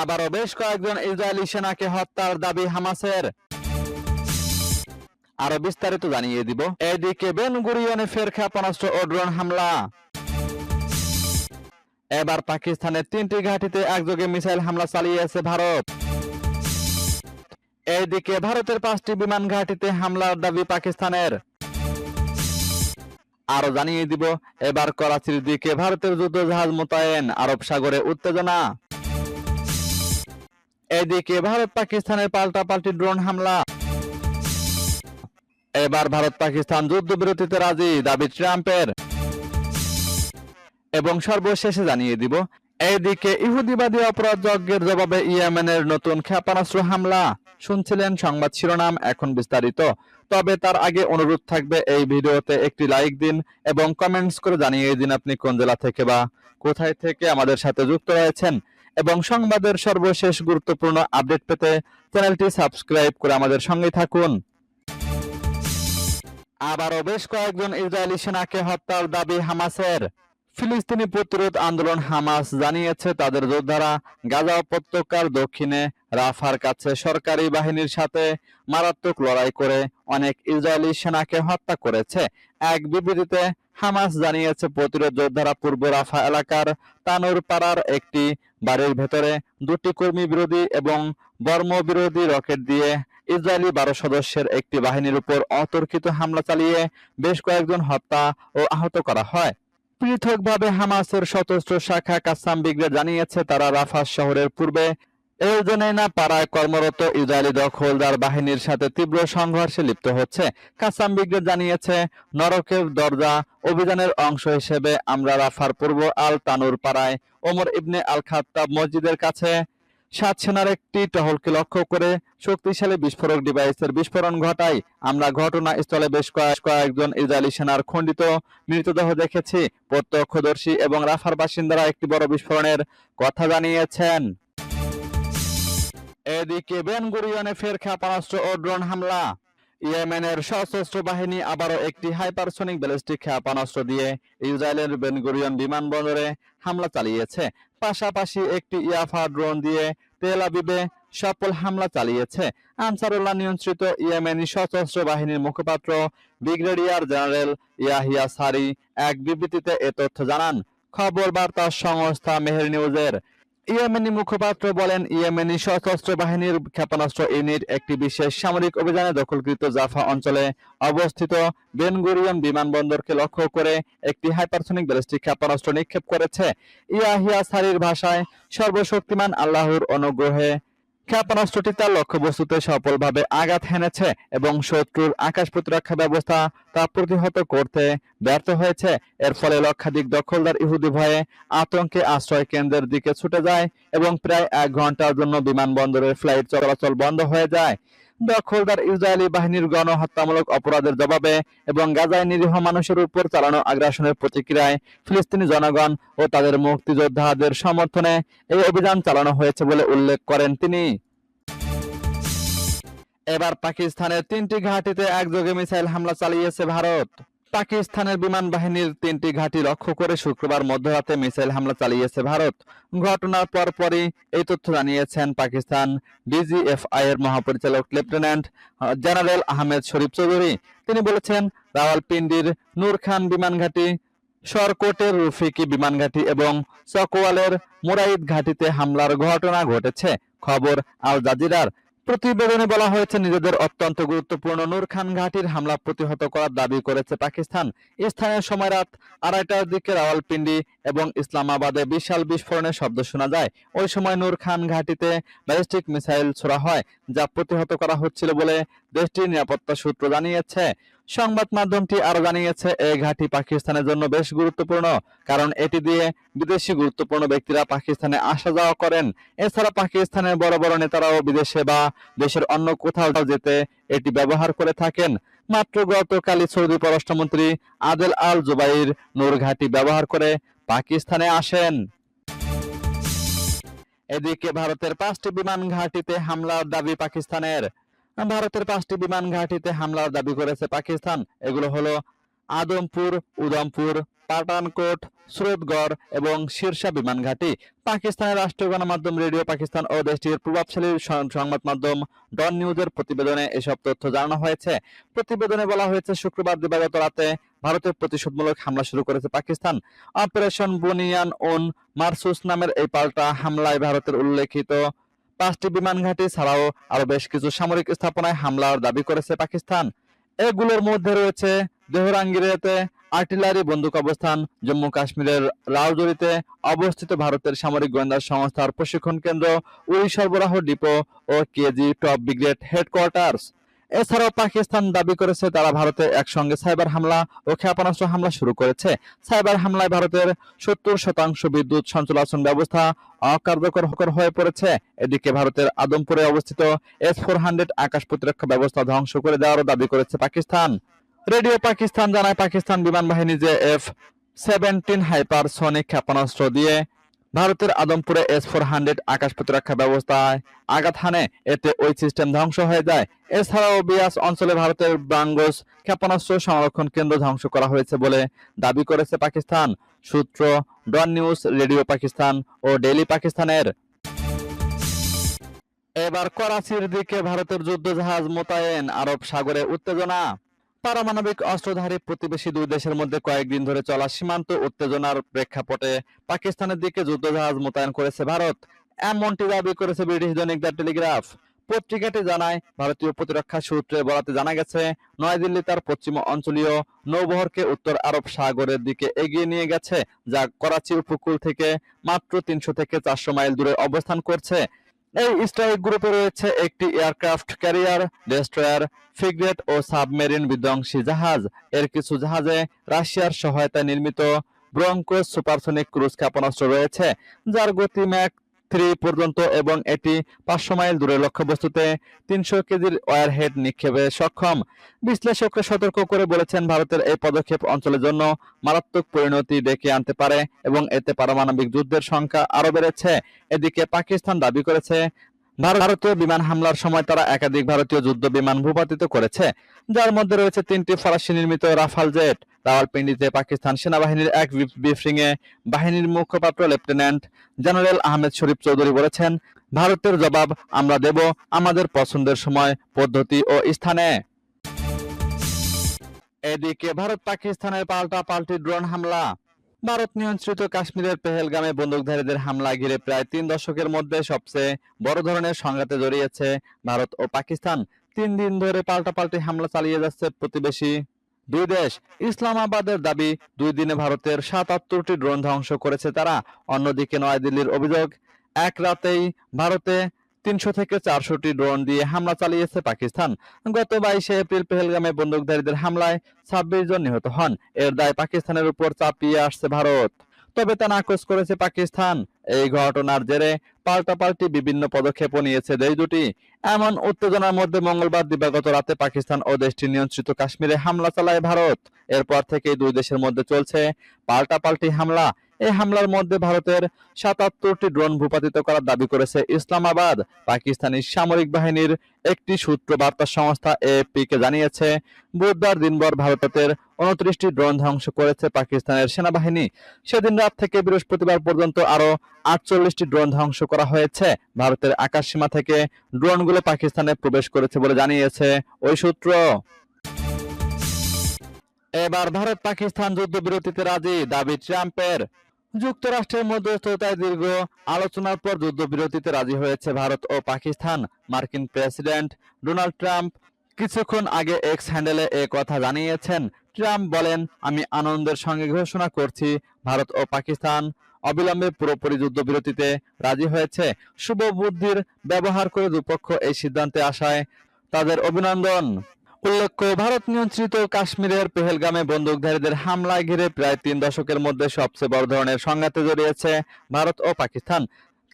আবারও বেশ কয়েকজন ইসরায়েলি সেনাকে হত্যার দাবি হামাসের। আরও বিস্তারিত জানিয়ে দিব। এদিকে বেন গুরিয়নে ফের ক্ষেপণাস্ত্র ও ড্রোন হামলা। এবার পাকিস্তানের তিনটি ঘাঁটিতে একযোগে মিসাইল হামলা চালিয়েছে ভারত। এইদিকে ভারতের পাঁচটি বিমান ঘাঁটিতে হামলার দাবি পাকিস্তানের। আরও জানিয়ে দিব, এবার করাচির দিকে ভারতের যুদ্ধ জাহাজ মোতায়েন, আরব সাগরে উত্তেজনা। এদিকে ভারত পাকিস্তানের পাল্টাপাল্টি ড্রোন হামলা। এবার ভারত পাকিস্তান যুদ্ধবিরতিতে রাজি, দাবি ট্রাম্পের। এবং সর্বশেষে জানিয়ে দিব এইদিকে ইহুদিবাদী অপরাধ যজ্ঞের জবাবে ইয়েমেনের নতুন ক্ষেপণাস্ত্র হামলা। শুনছিলেন সংবাদ শিরোনাম, এখন বিস্তারিত। তবে তার আগে অনুরোধ থাকবে, এই ভিডিওতে একটি লাইক দিন এবং কমেন্টস করে জানিয়ে দিন আপনি কোন জেলা থেকে বা কোথায় থেকে আমাদের সাথে যুক্ত রয়েছেন। এবং সংবাদের সর্বশেষ গুরুত্বপূর্ণ আপডেট পেতে চ্যানেলটি সাবস্ক্রাইব করে আমাদের সঙ্গে থাকুন। আবারও বেশ কয়েকজন ইসরায়েলি সেনাকে হত্যার দাবি হামাসের। ফিলিস্তিনি প্রতিরোধ আন্দোলন হামাস জানিয়েছে তাদের যোদ্ধারা গাজা উপত্যকার দক্ষিণে রাফার কাছে সরকারি বাহিনীর সাথে মারাত্মক লড়াই করে অনেক ইসরায়েলি সেনাকে হত্যা করেছে। এক বিবৃতিতে হামাস জানিয়েছে, প্রতিরোধ যোদ্ধারা পূর্ব রাফা এলাকার তানুর পাড়ার একটি বাড়ির ভেতরে দুটি কর্মী বিরোধী এবং বর্ম বিরোধী রকেট দিয়ে ইসরায়েলি বারো সদস্যের একটি বাহিনীর উপর অতর্কিত হামলা চালিয়ে বেশ কয়েকজন হত্যা ও আহত করা হয়। পৃথকভাবে হামাসের সশস্ত্র শাখা কাসাম ব্রিগেড জানিয়েছে, তারা রাফাস শহরের পূর্বে এলজেনাইনা পাড়ায় কর্মরত ইসরায়েলি দখলদার বাহিনীর সাথে তীব্র সংঘর্ষে লিপ্ত হচ্ছে। কাসাম ব্রিগেড জানিয়েছে, নরকের দরজা অভিযানের অংশ হিসেবে আমরা রাফার পূর্ব আল তানুর পাড়ায় ওমর ইবনে আল খাত্তাব মসজিদের কাছে সাত সেনার একটি টহলকে লক্ষ্য করে শক্তিশালী বিস্ফোরক ডিভাইসের বিস্ফোরণ ঘটাই আমরা ঘটনাস্থলে বেশ কয়েক কয়েকজন ইসরায়েলি সেনার খণ্ডিত মৃতদেহ দেখেছি। প্রত্যক্ষদর্শী এবং রাফার বাসিন্দারা একটি বড় বিস্ফোরণের কথা জানিয়েছেন। এদিকে বেন গুরিয়নে ফের ক্ষেপণাস্ত্র ও ড্রোন হামলা। ইয়েমেনের সশস্ত্র বাহিনী আবারও একটি হাইপারসোনিক ব্যালিস্টিক ক্ষেপণাস্ত্র দিয়ে ইসরায়েলের বেনগুরিয়ন বিমানবন্দরে হামলা চালিয়েছে। পাশাপাশি একটি ইয়াফা ড্রোন দিয়ে তেল আবিবে সফল হামলা চালিয়েছে। আনসারুল্লাহ নিয়ন্ত্রিত ইয়েমেনি সশস্ত্র বাহিনীর মুখপাত্র ব্রিগেডিয়ার জেনারেল ইয়াহিয়া সারি এক বিবৃতিতে এ তথ্য জানান। খবর বার্তা সংস্থা মেহের নিউজের ইয়েমেনি মুখপাত্র বলেন, ইয়েমেনি সশস্ত্র বাহিনীর ক্ষেপণাস্ত্র ইউনিট একটি বিশেষ সামরিক অভিযানে দখলকৃত জাফা অঞ্চলে অবস্থিত বেনগুরিয়ন বিমানবন্দরকে লক্ষ্য করে একটি হাইপারসনিক ব্যালিস্টিক ক্ষেপণাস্ত্র নিক্ষেপ করেছে। ইয়াহিয়া সারির ভাষায়, সর্বশক্তিমান আল্লাহর অনুগ্রহে ক্ষেপণাস্ত্রটি তার লক্ষ্যবস্তুতে সফলভাবে আঘাত হেনেছে এবং শত্রুর আকাশ প্রতিরক্ষা ব্যবস্থা তা প্রতিহত করতে ব্যর্থ হয়েছে। এর ফলে লক্ষাধিক দখলদার ইহুদি ভয়ে আতঙ্কে আশ্রয় কেন্দ্রের দিকে ছুটে যায় এবং প্রায় এক ঘণ্টার জন্য বিমানবন্দরের ফ্লাইট চলাচল বন্ধ হয়ে যায়। দখলদার ইসরায়েলি বাহিনীর গণহত্যামূলক অপরাধের জবাবে এবং গাজায় নিরীহ মানুষের উপর চালানো আগ্রাসনের প্রতিক্রিয়ায় ফিলিস্তিনি জনগণ ও তাদের মুক্তিযোদ্ধাদের সমর্থনে এই অভিযান চালানো হয়েছে বলে উল্লেখ করেন তিনি। এবার পাকিস্তানের তিনটি ঘাঁটিতে একযোগে মিসাইল হামলা চালিয়েছে ভারত। পাকিস্তানের বিমান বাহিনীর তিনটি ঘাঁটি লক্ষ্য করে শুক্রবার মধ্যরাতে মিসাইল হামলা চালিয়েছে ভারত। ঘটনার পরপরই এই তথ্য জানিয়েছেন পাকিস্তান ডিজিএফআই এর মহাপরিচালক লেফটেন্যান্ট জেনারেল আহমেদ শরীফ চৌধুরী। তিনি বলেছেন, রাওয়ালপিন্ডির নূর খান বিমান ঘাঁটি সরকোটের রফিকি বিমান ঘাঁটি এবং চকওয়ালের মুরাইদ ঘাঁটিতে হামলার ঘটনা ঘটেছে। খবর আল জাজিরার। প্রতিবেদনে বলা হয়েছে, নিজেদের অত্যন্ত গুরুত্বপূর্ণ নূর খান ঘাটির হামলা প্রতিহত করার দাবি করেছে পাকিস্তান। স্থানীয় সময় রাত আড়াইটার দিকে রাওয়ালপিন্ডি এবং ইসলামাবাদে বিশাল বিস্ফোরণের শব্দ শোনা যায়। ওই সময় নূর খান ঘাটিতে ব্যালিস্টিক মিসাইল ছোড়া হয়, যা প্রতিহত করা হচ্ছিল বলে দেশটির নিরাপত্তা সূত্র জানিয়েছে। সংবাদ মাধ্যমটি আরও জানিয়েছে এই ঘাঁটি পাকিস্তানের জন্য বেশ গুরুত্বপূর্ণ, কারণ এটি দিয়ে বিদেশি গুরুত্বপূর্ণ ব্যক্তিরা পাকিস্তানে আসা যাওয়া করেন। এছাড়া পাকিস্তানের বড় বড় নেতারাও বিদেশে বা দেশের অন্য কোথাও যেতে এটি ব্যবহার করে থাকেন। মাত্র গতকালই সৌদি পররাষ্ট্রমন্ত্রী আদেল আল জুবাইর নূর ঘাঁটি ব্যবহার করে পাকিস্তানে আসেন। এদিকে ভারতের পাঁচটি বিমান ঘাঁটিতে হামলার দাবি পাকিস্তানের। ভারতের পাঁচটি বিমান ঘাঁটিতে হামলার দাবি করেছে পাকিস্তান। এগুলো হলো আদমপুর উদমপুর পাঠানকোট স্রোতগড় এবং শীর্ষা বিমান ঘাঁটি। পাকিস্তানের রাষ্ট্রীয় গণমাধ্যম রেডিও পাকিস্তান ও দেশটির প্রভাবশালী সংবাদ মাধ্যম ডন নিউজের প্রতিবেদনে এসব তথ্য জানানো হয়েছে। প্রতিবেদনে বলা হয়েছে, শুক্রবার দিবাগত রাতে ভারতের প্রতিশোধমূলক হামলা শুরু করেছে পাকিস্তান। অপারেশন বুনিয়ান উন মারসুস নামের এই পাল্টা হামলায় ভারতের উল্লেখিত পাঁচটি বিমান ঘাঁটি ছাড়াও আরও বেশ কিছু সামরিক স্থাপনায় হামলার দাবি করেছে পাকিস্তান। এগুলোর মধ্যে রয়েছে দেহরাঙ্গিরেতে আর্টিলারি বন্দুক অবস্থান, জম্মু কাশ্মীরের রাউজরিতে অবস্থিত ভারতের সামরিক গোয়েন্দা সংস্থার প্রশিক্ষণ কেন্দ্র উড়ি সরবরাহ ডিপো ও কেজি টপ ব্রিগেড হেডকোয়ার্টার্স। এছাড়াও পাকিস্তান দাবি করেছে তারা ভারতে একসঙ্গে সাইবার হামলা ও ক্ষেপণাস্ত্র হামলা শুরু করেছে। সাইবার হামলায় ভারতের সত্তর শতাংশ বিদ্যুৎ সঞ্চালন ব্যবস্থা অকার্যকর হয়ে পড়েছে। এদিকে ভারতের আদমপুরে অবস্থিত এস ফোর হান্ড্রেড আকাশ প্রতিরক্ষা ব্যবস্থা ধ্বংস করে দেওয়ারও দাবি করেছে পাকিস্তান। রেডিও পাকিস্তান জানায়, পাকিস্তান বিমান বাহিনী যে এফ সেভেন্টিন হাইপারসনিক ক্ষেপণাস্ত্র দিয়ে ভারতের আদমপুরে এস ফোর হান্ড্রেড আকাশ প্রতিরক্ষা ব্যবস্থায় আঘাত হানে। এতে ওই সিস্টেম ধ্বংস হয়ে যায়। এছাড়াও বিয়াস অঞ্চলে ভারতের ব্রাঙ্গোস ক্ষেপণাস্ত্র সংরক্ষণ কেন্দ্র ধ্বংস করা হয়েছে বলে দাবি করেছে পাকিস্তান। সূত্র ডন নিউজ, রেডিও পাকিস্তান ও ডেইলি পাকিস্তানের। এবার করাচির দিকে ভারতের যুদ্ধ জাহাজ মোতায়েন, আরব সাগরে উত্তেজনা। পারমাণবিক অস্ত্রধারী প্রতিবেশী দুই দেশের মধ্যে কয়েকদিন ধরে চলা সীমান্ত উত্তেজনার প্রেক্ষাপটে পাকিস্তানের দিকে যুদ্ধজাহাজ মোতায়েন করেছে ভারত। এমনটি দাবি করেছে ব্রিটিশ দৈনিক দ্য টেলিগ্রাফ। পত্রিকাটি জানায়, ভারতীয় প্রতিরক্ষা সূত্রে বলাতে জানা গেছে, নয়াদিল্লি তার পশ্চিম অঞ্চলীয় নৌবহরকে উত্তর আরব সাগরের দিকে এগিয়ে নিয়ে গেছে, যা করাচি উপকূল থেকে মাত্র তিনশো থেকে চারশো মাইল দূরে অবস্থান করছে। এই স্ট্রাইক গ্রুপে রয়েছে একটি এয়ারক্রাফট ক্যারিয়ার, ডেস্ট্রয়ার, ফ্রিগেট ও সাবমেরিন বিধ্বংসী জাহাজ। এর কিছু জাহাজে রাশিয়ার সহায়তায় নির্মিত ব্রঙ্কো সুপারসনিক ক্রুজ ক্ষেপণাস্ত্র রয়েছে, যার গতি ম্যাক থ্রি পর্যন্ত এবং এটি পাঁচশো মাইল দূরের লক্ষ্যবস্তুতে তিনশো কেজির ওয়ারহেড নিক্ষেপে সক্ষম। বিশ্লেষকরা সতর্ক করে বলেছেন, ভারতের এই পদক্ষেপ অঞ্চলের জন্য মারাত্মক পরিণতি ডেকে আনতে পারে এবং এতে পারমাণবিক যুদ্ধের সংখ্যা আরও বেড়েছে। এদিকে পাকিস্তান দাবি করেছে ভারতীয় বিমান হামলার সময় তারা একাধিক ভারতীয় যুদ্ধ বিমান ভূপাতিত করেছে, যার মধ্যে রয়েছে তিনটি ফরাসি নির্মিত রাফাল জেট। রাওয়ালপিন্ডিতে পাকিস্তান সেনাবাহিনীর এক ব্রিফিং এ বাহিনীর মুখপাত্র লেফটেন্যান্ট জেনারেল আহমেদ শরীফ চৌধুরী বলেছেন, ভারতের জবাব আমরা দেব আমাদের পছন্দের সময়, পদ্ধতি ও স্থানে। এদিকে ভারত পাকিস্তানের পাল্টা পাল্টি ড্রোন হামলা। ভারত নিয়ন্ত্রিত কাশ্মীরের পেহেলগামে বন্দুকধারীদের হামলা ঘিরে প্রায় তিন দশকের মধ্যে সবচেয়ে বড় ধরনের সংঘাতে জড়িয়েছে ভারত ও পাকিস্তান। তিন দিন ধরে পাল্টাপাল্টি হামলা চালিয়ে যাচ্ছে প্রতিবেশী দুই দেশ ইসলামাবাদের দাবি, দুই দিনে ভারতের সাতাত্তরটি ড্রোন ধ্বংস করেছে তারা। অন্যদিকে নয়াদিল্লির অভিযোগ, এক রাতেই ভারতে তিনশো থেকে চারশোটি ড্রোন দিয়ে হামলা চালিয়েছে পাকিস্তান। গত বাইশে এপ্রিল পেহেলগামে বন্দুকধারীদের হামলায় ছাব্বিশ জন নিহত হন। এর দায় পাকিস্তানের উপর চাপিয়ে আসছে ভারত। তবে তা নাকচ করেছে পাকিস্তান। এই ঘটনার জেরে পাল্টাপাল্টি বিভিন্ন পদক্ষেপও নিয়েছে দেশ দুটি। এমন উত্তেজনার মধ্যে মঙ্গলবার দিবাগত রাতে পাকিস্তান ও দেশটি নিয়ন্ত্রিত কাশ্মীরে হামলা চালায় ভারত। এরপর থেকে দুই দেশের মধ্যে চলছে পাল্টাপাল্টি হামলা। এই হামলার মধ্যে ভারতের সাতাত্তরটি ড্রোন ভূপাতিত করার দাবি করেছে ইসলামাবাদ। পাকিস্তানি সামরিক বাহিনীর একটি সূত্র বার্তা সংস্থা এএফপি কে জানিয়েছে, বুধবার দিনভর ভারতের উনত্রিশটি ড্রোন ধ্বংস করেছে পাকিস্তানের সেনাবাহিনী। সেদিন রাত থেকে বৃহস্পতিবার পর্যন্ত আরও আটচল্লিশটি ড্রোন ধ্বংস করা হয়েছে। ভারতের আকাশ সীমা থেকে ড্রোনগুলো পাকিস্তানে প্রবেশ করেছে বলে জানিয়েছে ওই সূত্র। এবার ভারত পাকিস্তান যুদ্ধবিরতিতে রাজি, দাবি ট্রাম্পের। যুক্তরাষ্ট্রের মধ্যস্থতায় দীর্ঘ আলোচনার পর যুদ্ধবিরতিতে রাজি হয়েছে ভারত ও পাকিস্তান। মার্কিন প্রেসিডেন্ট ডোনাল্ড ট্রাম্প কিছুক্ষণ আগে এক্স হ্যান্ডেলে এ কথা জানিয়েছেন। ট্রাম্প বলেন, আমি আনন্দের সঙ্গে ঘোষণা করছি, ভারত ও পাকিস্তান অবিলম্বে পুরোপুরি যুদ্ধবিরতিতে রাজি হয়েছে। শুভ বুদ্ধির ব্যবহার করে দুপক্ষ এই সিদ্ধান্তে আসায় তাদের অভিনন্দন। উল্লেখ্য, ভারত নিয়ন্ত্রিত কাশ্মীরের পেহেলগামে বন্দুকধারীদের হামলায় ঘিরে প্রায় তিন দশকের মধ্যে সবচেয়ে বড় ধরনের সংঘাতে জড়িয়েছে ভারত ও পাকিস্তান।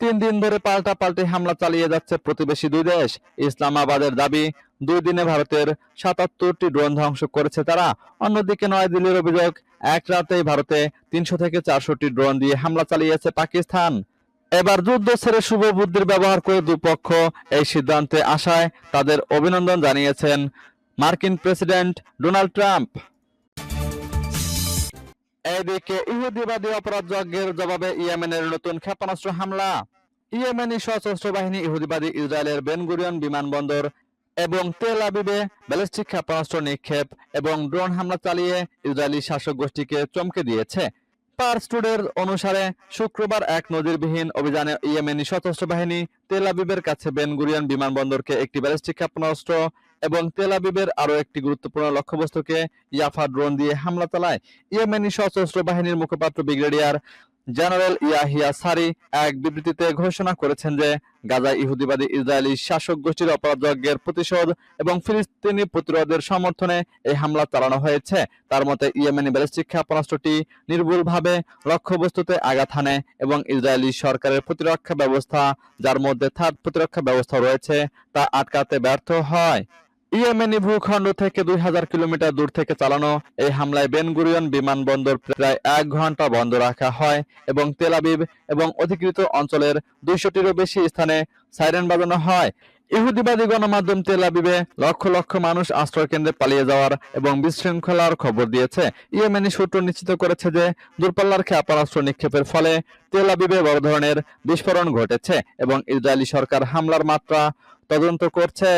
তিন দিন ধরে পাল্টা পাল্টি হামলা চালিয়ে যাচ্ছে প্রতিবেশী দুই দেশ। ইসলামাবাদের দাবি, দুই দিনে ভারতের সাতাত্তরটি ড্রোন ধ্বংস করেছে তারা। অন্যদিকে নয়াদিল্লির অভিযোগ, এক রাতেই ভারতে তিনশো থেকে চারশোটি ড্রোন দিয়ে হামলা চালিয়েছে পাকিস্তান। এবার যুদ্ধ ছেড়ে শুভ বুদ্ধির ব্যবহার করে দুপক্ষ এই সিদ্ধান্তে আসায় তাদের অভিনন্দন জানিয়েছেন মার্কিন প্রেসিডেন্ট ডোনাল্ড ট্রাম্প। এদিকে ইহুদিবাদী অপরাধ যজ্ঞের জবাবে ইয়েমেনের নতুন ক্ষেপণাস্ত্র হামলা। ইয়েমেনি সশস্ত্র বাহিনী ইহুদিবাদী ইসরায়েলের বেনগুরিয়ন বিমানবন্দর এবং তেল আবিবে ব্যালিস্টিক ক্ষেপণাস্ত্র নিক্ষেপ এবং ড্রোন হামলা চালিয়ে ইসরায়েলি শাসক গোষ্ঠীকে চমকে দিয়েছে। পার্স টুডের অনুসারে, শুক্রবার এক নজিরবিহীন অভিযানে ইয়েমেনি সশস্ত্র বাহিনী তেল আবিবের কাছে বেনগুরিয়ন বিমানবন্দরকে একটি ব্যালিস্টিক ক্ষেপণাস্ত্র এবং তেল আবিবের আরও একটি গুরুত্বপূর্ণ লক্ষ্যবস্তুকে ইয়াফা ড্রোন দিয়ে হামলা চালায়। ইয়েমেনি সশস্ত্র বাহিনীর মুখপাত্র ব্রিগেডিয়ার জেনারেল ইয়াহিয়া সারি এক বিবৃতিতে ঘোষণা করেছেন যে, গাজা ইহুদিবাদী ইসরায়েলি শাসক গোষ্ঠীর অপরাধযজ্ঞের প্রতিশোধ এবং ফিলিস্তিনি প্রতিরোধের সমর্থনে এই হামলা চালানো হয়েছে। তার মতে, ইয়েমেনি ব্যালিস্টিক ক্ষেপণাস্ত্রটি নির্ভুলভাবে লক্ষ্যবস্তুতে আঘাত হানে এবং ইসরায়েলি সরকারের প্রতিরক্ষা ব্যবস্থা, যার মধ্যে থার্ড প্রতিরক্ষা ব্যবস্থা রয়েছে, তা আটকাতে ব্যর্থ হয়। ইয়েমেনি ভূখণ্ড থেকে দুই হাজার কিলোমিটার দূর থেকে চালানো এই হামলায় বেনগুরিয়ন বিমানবন্দর প্রায় এক ঘণ্টা বন্ধ রাখা হয় এবং তেল আবিব এবং অধিকৃত অঞ্চলের দুইশোটিরও বেশি স্থানে সাইরেন বাজানো হয়। ইহুদিবাদী গণমাধ্যম তেল আবিবে লক্ষ লক্ষ মানুষ আশ্রয় কেন্দ্রে পালিয়ে যাওয়ার এবং বিশৃঙ্খলার খবর দিয়েছে। ইয়েমেনি সূত্র নিশ্চিত করেছে যে দূরপাল্লার ক্ষেপণাস্ত্র নিক্ষেপের ফলে তেল আবিবে বড় ধরনের বিস্ফোরণ ঘটেছে এবং ইসরায়েলি সরকার হামলার মাত্রা তদন্ত করছে।